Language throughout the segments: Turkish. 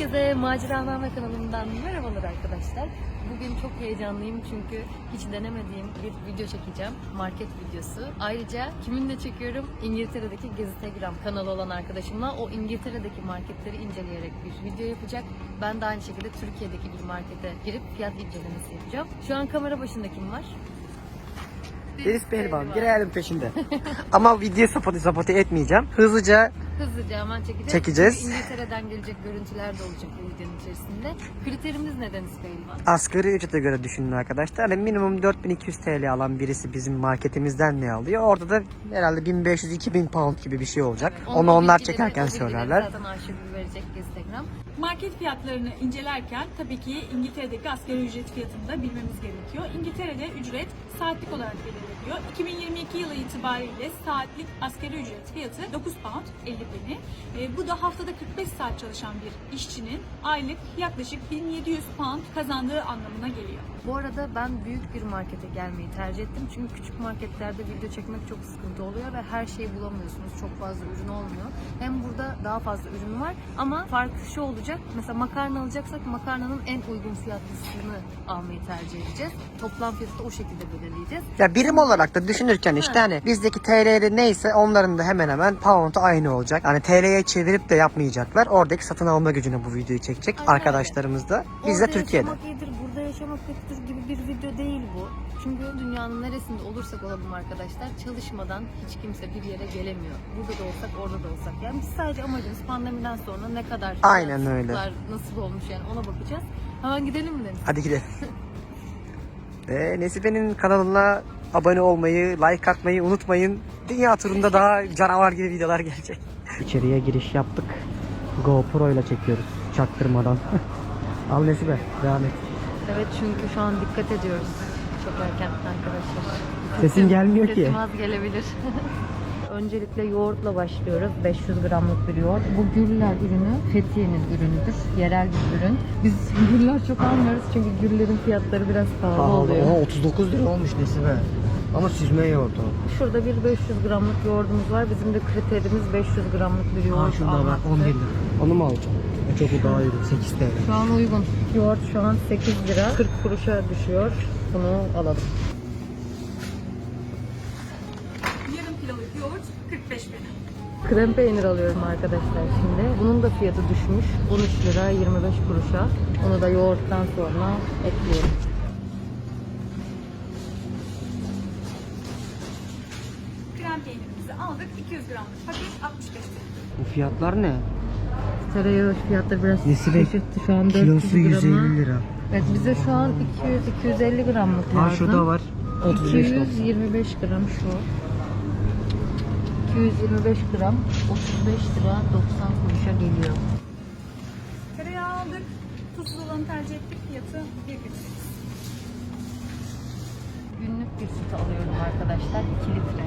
Herkese Maceraname kanalımdan merhabalar arkadaşlar. Bugün çok heyecanlıyım çünkü hiç denemediğim bir video çekeceğim. Market videosu. Ayrıca kiminle çekiyorum? İngiltere'deki Gezitegram kanalı olan arkadaşımla o İngiltere'deki marketleri inceleyerek bir video yapacak. Ben de aynı şekilde Türkiye'deki bir markete girip fiyat incelemesi yapacağım. Şu an kamera başında kim var? Deniz Pehlivan girelim peşinde. Ama video sapote sapote etmeyeceğim. Hızlıca Hızlıca hemen çekeceğiz. Çekeceğiz. Çünkü İngiltere'den gelecek görüntüler de olacak bu videonun içerisinde. Kriterimiz ne Deniz Pehlivan? asgari ücrete göre düşünün arkadaşlar. Yani minimum 4200 TL alan birisi bizim marketimizden ne alıyor? Orada da herhalde 1500-2000 pound gibi bir şey olacak. Onu onlar çekerken söylerler. Zaten Ayşegül verecek Instagram. Market fiyatlarını incelerken tabii ki İngiltere'deki asgari ücret fiyatını da bilmemiz gerekiyor. İngiltere'de ücret saatlik olarak belirleniyor. 2022 yılı itibariyle saatlik asgari ücret fiyatı 9 pound 50 peni. E, bu da haftada 45 saat çalışan bir işçinin aylık yaklaşık 1700 pound kazandığı anlamına geliyor. Bu arada ben büyük bir markete gelmeyi tercih ettim. Çünkü küçük marketlerde video çekmek çok sıkıntı oluyor ve her şeyi bulamıyorsunuz. Çok fazla ürün olmuyor. Hem burada daha fazla ürün var ama farkı şu olacak. Mesela makarna alacaksak makarnanın en uygun fiyatlısını almayı tercih edeceğiz. Toplam fiyatı da o şekilde belirleyeceğiz. Ya birim olarak da düşünürken işte Ha. hani bizdeki TL'de neyse onların da hemen hemen pound aynı olacak. Hani TL'ye çevirip de yapmayacaklar. Oradaki satın alma gücüne bu videoyu çekecek Aynen arkadaşlarımız da. Biz de Orada Türkiye'de. Yaşamak kötüdür gibi bir video değil bu. Çünkü dünyanın neresinde olursak olalım arkadaşlar çalışmadan hiç kimse bir yere gelemiyor. Burada da olsak orada da olsak. Yani biz sadece amacımız pandemiden sonra ne kadar Aynen öyle. nasıl olmuş yani ona bakacağız. Hemen gidelim mi Deniz? Hadi gidelim. Ve Nesibe'nin kanalına abone olmayı, like atmayı unutmayın. Dünya turunda daha canavar gibi videolar gelecek. İçeriye giriş yaptık. GoPro ile çekiyoruz çaktırmadan. Al Nesibe, devam et. Evet çünkü şu an dikkat ediyoruz. Çok erken arkadaşlar. Sesin gelmiyor ki. Sesim az gelebilir. Öncelikle yoğurtla başlıyoruz. 500 gramlık bir yoğurt. Bu güller ürünü Fethiye'nin ürünüdür. Yerel bir ürün. Biz güller çok almıyoruz çünkü güllerin fiyatları biraz pahalı, oluyor. 39 lira olmuş Nesibe. Ama süzme yoğurdu. Şurada bir 500 gramlık yoğurdumuz var. Bizim de kriterimiz 500 gramlık bir yoğurt almaktı. Onu mu alacağım? E çok daha iyi. 8 TL. Şu an uygun. Yoğurt şu an 8 lira. 40 kuruşa düşüyor. Bunu alalım. Yarım kiloluk yoğurt 45 peni. Krem peynir alıyorum arkadaşlar şimdi. Bunun da fiyatı düşmüş. 13 lira 25 kuruşa. Onu da yoğurttan sonra ekliyorum. Krem peynirimizi aldık. 200 gramlık paket 65 peni. Bu fiyatlar ne? Tereyağı fiyatları biraz Nesi be? şaşırttı. Şu an 400 grama. lira. Evet bize şu an 200-250 gramlık lazım. Ha şurada var. 35 90. 225 gram şu. 225 gram 35 lira 90 kuruşa geliyor. Tereyağı aldık. Tuzsuz olanı tercih ettik. Fiyatı 1 gün. Günlük bir süt alıyorum arkadaşlar 2 litre.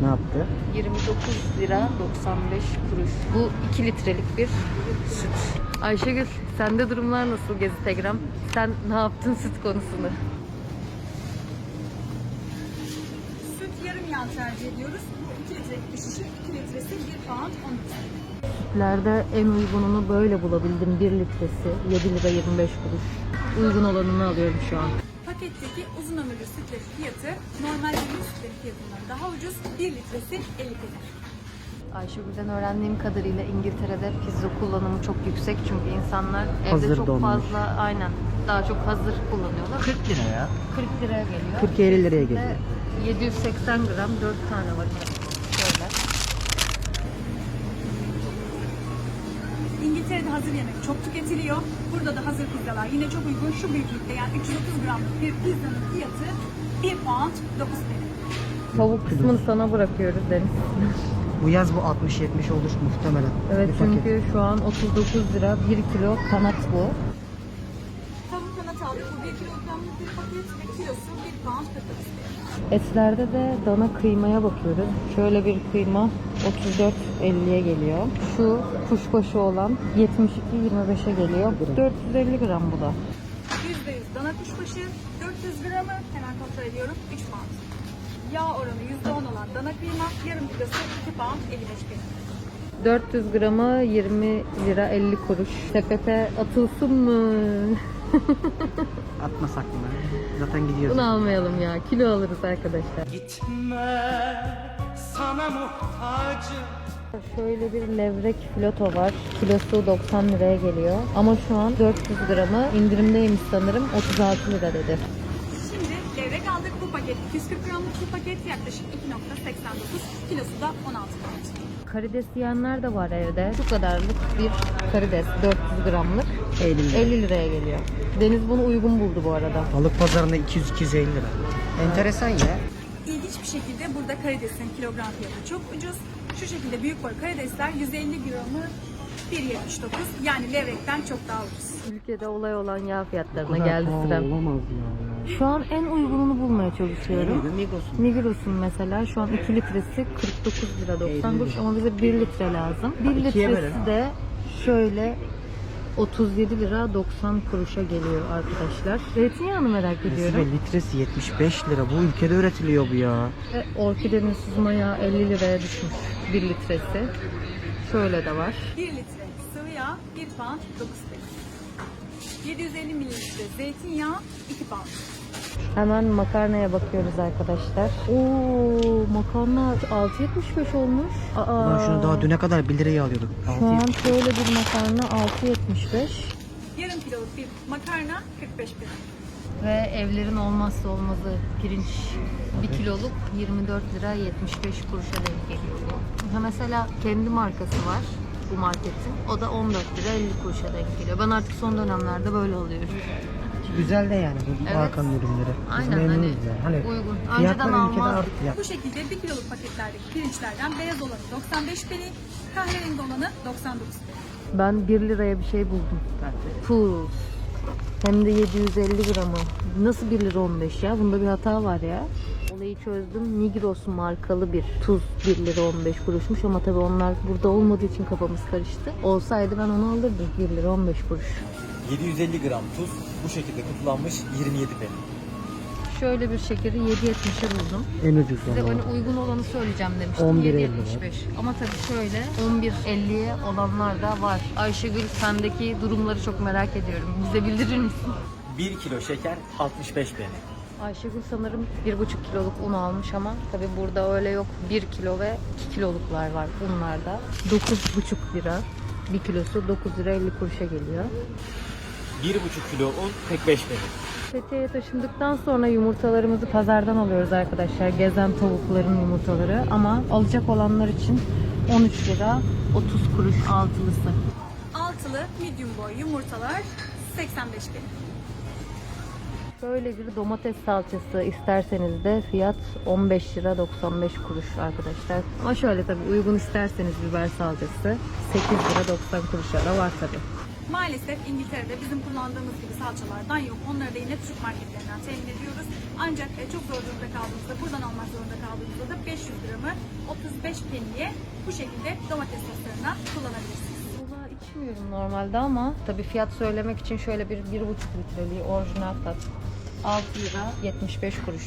Ne yaptı? 29 lira 95 kuruş. Bu 2 litrelik bir süt. Ayşegül sende durumlar nasıl Gezitegram? Sen ne yaptın süt konusunu? Süt yarım yağ tercih ediyoruz. Bu 2 litrelik bir şişe. 2 litresi 1 pound 10 lira. Sütlerde en uygununu böyle bulabildim. 1 litresi 7 lira 25 kuruş. Uygun olanını alıyorum şu an. Paketteki uzun ömürlü sütlerin fiyatı normal demir sütlerin fiyatından daha ucuz. 1 litresi 50 peni. Ayşegül'den öğrendiğim kadarıyla İngiltere'de pizza kullanımı çok yüksek çünkü insanlar evde Hazır çok donmuş. fazla aynen daha çok hazır kullanıyorlar. 40 lira ya. 40 liraya geliyor. 40-50 liraya geliyor. Ve 780 gram 4 tane var. Hazır yemek çok tüketiliyor. Burada da hazır pizzalar yine çok uygun. Şu büyüklükte yani 330 gramlık bir pizzanın fiyatı 1 pound 9 peni. Tavuk kısmını sana bırakıyoruz Deniz. Bu yaz bu 60-70 olur muhtemelen. Evet Bir paket. çünkü şu an 39 lira 1 kilo kanat bu. Tavuk kanat aldık. Bu 1 kilogramlık bir paket ve kilosu 1 pound 49 peni. Etlerde de dana kıymaya bakıyoruz. Şöyle bir kıyma 34.50'ye geliyor. Şu kuşbaşı olan 72.25'e geliyor. 450 gram bu da. %100 dana kuşbaşı, 400 gramı hemen kontrol ediyorum 3 pound. Yağ oranı %10 olan dana kıyma, yarım kilosu 2 pound 55 peni. 400 gramı 20 lira 50 kuruş. Sepete atılsın mı? Atmasak mı? Zaten gidiyoruz. Bunu almayalım ya. Kilo alırız arkadaşlar. Gitme sana muhtacım. Şöyle bir levrek filoto var. Kilosu 90 liraya geliyor. Ama şu an 400 gramı indirimdeymiş sanırım. 36 lira dedi. Şimdi levrek aldık bu paket 240 gramlık bir paket yaklaşık 2.89 kilosu da 16 gram. Karides yiyenler de var evde. Şu kadarlık bir karides 400 gramlık 50 lira. 50 liraya geliyor. Deniz bunu uygun buldu bu arada. Balık pazarında 200-250 lira. Enteresan ya. Şekilde burada karidesin kilogram fiyatı çok ucuz. Şu şekilde büyük boy karidesler 150 gramı 1.79 yani levrekten çok daha ucuz. Ülkede olay olan yağ fiyatlarına geldi sıra. Olamaz ya. Şu an en uygununu bulmaya çalışıyorum. Migros'un. Migros'un mesela şu an 2 litresi 49 lira 90 50 kuruş ama bize 1 litre lazım. 1 İkiye litresi de şöyle 37 lira 90 kuruşa geliyor arkadaşlar. Zeytinyağını merak ediyorum. litresi 75 lira. Bu ülkede üretiliyor bu ya. Ve orkidenin süzme yağı 50 liraya düşmüş 1 litresi. Şöyle de var. 1 litre sıvı yağ 1 pound 9 lira. 750 mililitre zeytinyağı 2 pound. Hemen makarnaya bakıyoruz arkadaşlar. Oo makarna 6.75 olmuş. Aa, Ulan şunu daha düne kadar 1 liraya alıyorduk. Şu an 670. şöyle bir makarna 6.75. Yarım kiloluk bir makarna 45 lira. Ve evlerin olmazsa olmazı pirinç 1 kiloluk 24 lira 75 kuruşa denk geliyor. Ha mesela kendi markası var bu marketin. O da 14 lira 50 kuruşa denk geliyor. Ben artık son dönemlerde böyle alıyorum. Güzel de yani bu Evet. markanın ürünleri. Biz Aynen, hani yani. Hani uygun. Fiyatlar Önceden ya. Bu şekilde 1 kiloluk paketlerdeki pirinçlerden beyaz olanı 95 peni, kahverengi olanı 99 peni. Ben 1 liraya bir şey buldum. Tuz. Hem de 750 gramı. Nasıl 1 lira 15 ya? Bunda bir hata var ya. Olayı çözdüm. Migros markalı bir tuz 1 lira 15 kuruşmuş ama tabii onlar burada olmadığı için kafamız karıştı. Olsaydı ben onu alırdım 1 lira 15 kuruş. 750 gram tuz bu şekilde kutulanmış 27 peni. Şöyle bir şekeri 7.70'e buldum. En ucuz Size valla. hani uygun olanı söyleyeceğim demiştim. 11.50 7.75. Ama tabii şöyle 11.50'ye olanlar da var. Ayşegül sendeki durumları çok merak ediyorum. Bize bildirir misin? 1 kilo şeker 65 peni. Ayşegül sanırım 1,5 kiloluk un almış ama tabi burada öyle yok. 1 kilo ve 2 kiloluklar var unlarda. 9,5 lira. 1 kilosu 9 lira 50 kuruşa geliyor. 1,5 kilo un 45 peni. Fethiye'ye taşındıktan sonra yumurtalarımızı pazardan alıyoruz arkadaşlar. Gezen tavukların yumurtaları ama alacak olanlar için 13 lira 30 kuruş altılısı. Altılı medium boy yumurtalar 85 peni. Böyle bir domates salçası isterseniz de fiyat 15 lira 95 kuruş arkadaşlar. Ama şöyle tabii uygun isterseniz biber salçası 8 lira 90 kuruşa da var tabii. Maalesef İngiltere'de bizim kullandığımız gibi salçalardan yok. Onları da yine Türk marketlerinden temin ediyoruz. Ancak e, çok zor durumda kaldığımızda, buradan almak zorunda kaldığımızda da 500 gramı 35 peniye bu şekilde domates soslarına kullanabilirsiniz. İçmiyorum normalde ama tabii fiyat söylemek için şöyle bir 1,5 litreliği orijinal tat. 6 lira 75 kuruş.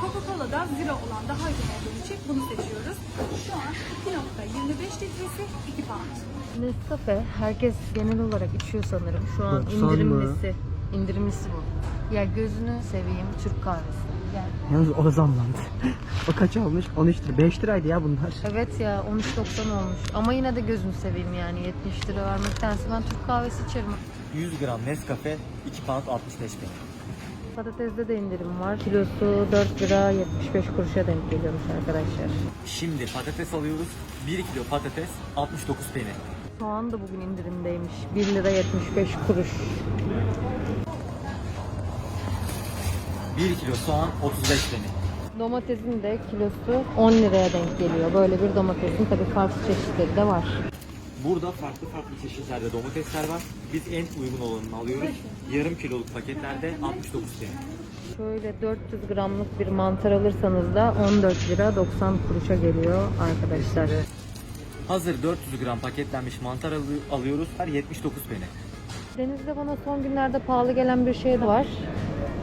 Coca-Cola'da zero olan daha uygun olduğu için bunu seçiyoruz. Şu an 2.25 litresi 2 pound. Nescafe herkes genel olarak içiyor sanırım. Şu an 90 mı? indirimlisi. İndirimlisi bu. Ya gözünü seveyim Türk kahvesi. Gel. Yalnız o zamlandı. o kaç olmuş? 13 lira. 5 liraydı ya bunlar. Evet ya 13.90 olmuş. Ama yine de gözünü seveyim yani 70 lira vermektense ben Türk kahvesi içerim. 100 gram Nescafe 2 pound 65 peni. Patatesde de indirim var. Kilosu 4 lira 75 kuruşa denk geliyormuş arkadaşlar. Şimdi patates alıyoruz. 1 kilo patates 69 peni. Soğan da bugün indirimdeymiş. 1 lira 75 kuruş. 1 kilo soğan 35 peni. Domatesin de kilosu 10 liraya denk geliyor. Böyle bir domatesin tabii farklı çeşitleri de var. Burada farklı farklı çeşitlerde domatesler var. Biz en uygun olanını alıyoruz. Yarım kiloluk paketlerde 69 peni. Şöyle 400 gramlık bir mantar alırsanız da 14 lira 90 kuruşa geliyor arkadaşlar. Hazır 400 gram paketlenmiş mantar alı- alıyoruz. Her 79 peni. Denizde bana son günlerde pahalı gelen bir şey de var.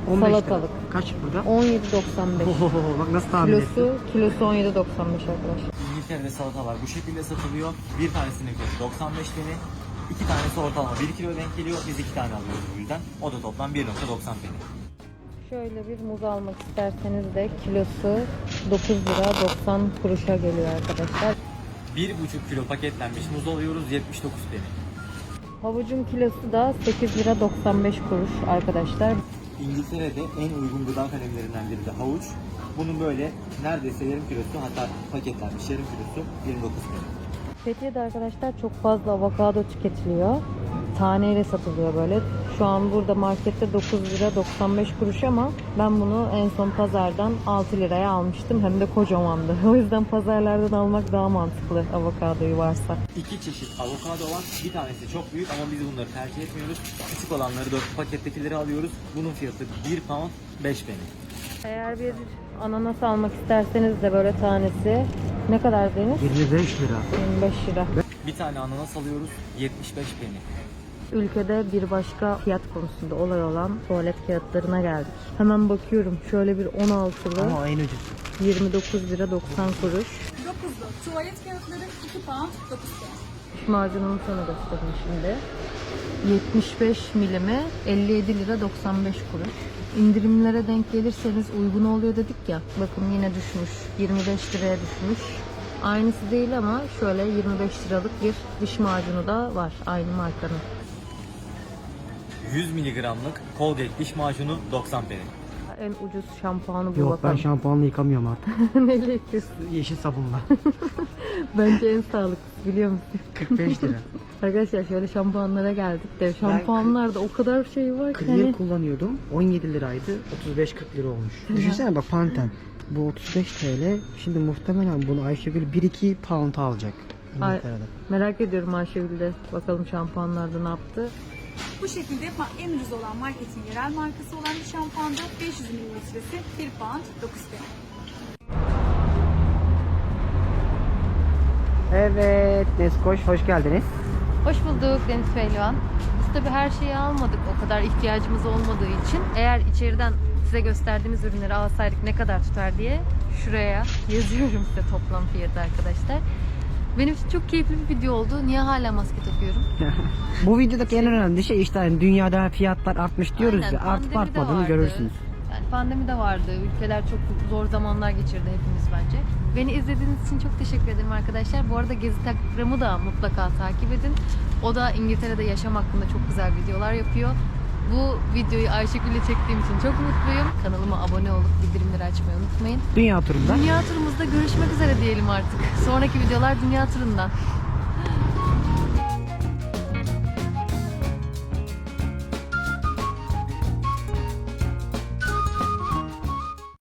15 lira. Salatalık. Kaç burada? 17.95. Ohoho, bak nasıl tahmin ettim. Kilosu, kilosu 17.95 arkadaşlar. İngiltere'de salatalar bu şekilde satılıyor. Bir tanesinin fiyatı 95 peni. İki tanesi ortalama 1 kilo denk geliyor. Biz iki tane alıyoruz bu yüzden. O da toplam 1.90 peni. Şöyle bir muz almak isterseniz de kilosu 9 lira 90 kuruşa geliyor arkadaşlar. 1,5 kilo paketlenmiş muz alıyoruz 79 peni. Havucun kilosu da 8 lira 95 kuruş arkadaşlar. İngiltere'de en uygun gıda kalemlerinden biri de havuç. Bunun böyle neredeyse yarım kilosu hatta paketlenmiş yarım kilosu 29 peni. Fethiye'de arkadaşlar çok fazla avokado tüketiliyor. Taneyle satılıyor böyle. Şu an burada markette 9 lira 95 kuruş ama ben bunu en son pazardan 6 liraya almıştım. Hem de kocamandı. O yüzden pazarlardan almak daha mantıklı avokadoyu varsa. İki çeşit avokado var. Bir tanesi çok büyük ama biz bunları tercih etmiyoruz. Küçük olanları 4 pakettekileri alıyoruz. Bunun fiyatı 1 pound 5 peni. Eğer bir ananas almak isterseniz de böyle tanesi ne kadar denir? 25 lira. 25 lira. Bir tane ananas alıyoruz 75 peni. Ülkede bir başka fiyat konusunda olay olan tuvalet kağıtlarına geldik. Hemen bakıyorum. Şöyle bir 16'lı Ama en ucuz. 29 lira 90 kuruş. 9'lu tuvalet kağıtları 2 pound 9 peni. Diş macununu sana göstereyim şimdi. 75 milimi 57 lira 95 kuruş. İndirimlere denk gelirseniz uygun oluyor dedik ya. Bakın yine düşmüş. 25 liraya düşmüş. Aynısı değil ama şöyle 25 liralık bir diş macunu da var aynı markanın. 100 miligramlık Colgate diş macunu 90 peni. En ucuz şampuanı bu Yok ben bakalım. şampuanla yıkamıyorum artık. Neyle yıkıyorsun? Yeşil sabunla. Bence en sağlıklısı biliyor musun? 45 lira. Arkadaşlar şöyle şampuanlara geldik de şampuanlarda o kadar şey var ki Clear hani kullanıyordum. 17 liraydı. 35-40 lira olmuş. Düşünsene bak Panten. Bu 35 TL. Şimdi muhtemelen bunu Ayşegül 1-2 pound alacak. Ay, İngiltere'de. merak ediyorum Ayşegül'de. Bakalım şampuanlarda ne yaptı. Bu şekilde ucuz olan marketin yerel markası olan bir şampuanda 500 mililitresi 1 pound 9 peni. Evet Neskoş hoş geldiniz. Hoş bulduk Deniz Pehlivan. Biz tabii her şeyi almadık o kadar ihtiyacımız olmadığı için. Eğer içeriden size gösterdiğimiz ürünleri alsaydık ne kadar tutar diye şuraya yazıyorum size toplam fiyatı arkadaşlar. Benim için çok keyifli bir video oldu. Niye hala maske takıyorum? Bu videodaki en önemli şey işte hani dünyada fiyatlar artmış diyoruz Aynen, ya artıp pandemi de artmadığını vardı. görürsünüz. Yani pandemi de vardı. Ülkeler çok zor zamanlar geçirdi hepimiz bence. Beni izlediğiniz için çok teşekkür ederim arkadaşlar. Bu arada Gezi Takram'ı da mutlaka takip edin. O da İngiltere'de yaşam hakkında çok güzel videolar yapıyor. Bu videoyu Ayşegül'le çektiğim için çok mutluyum. Kanalıma abone olup bildirimleri açmayı unutmayın. Dünya turunda. Dünya turumuzda görüşmek üzere diyelim artık. Sonraki videolar dünya turundan.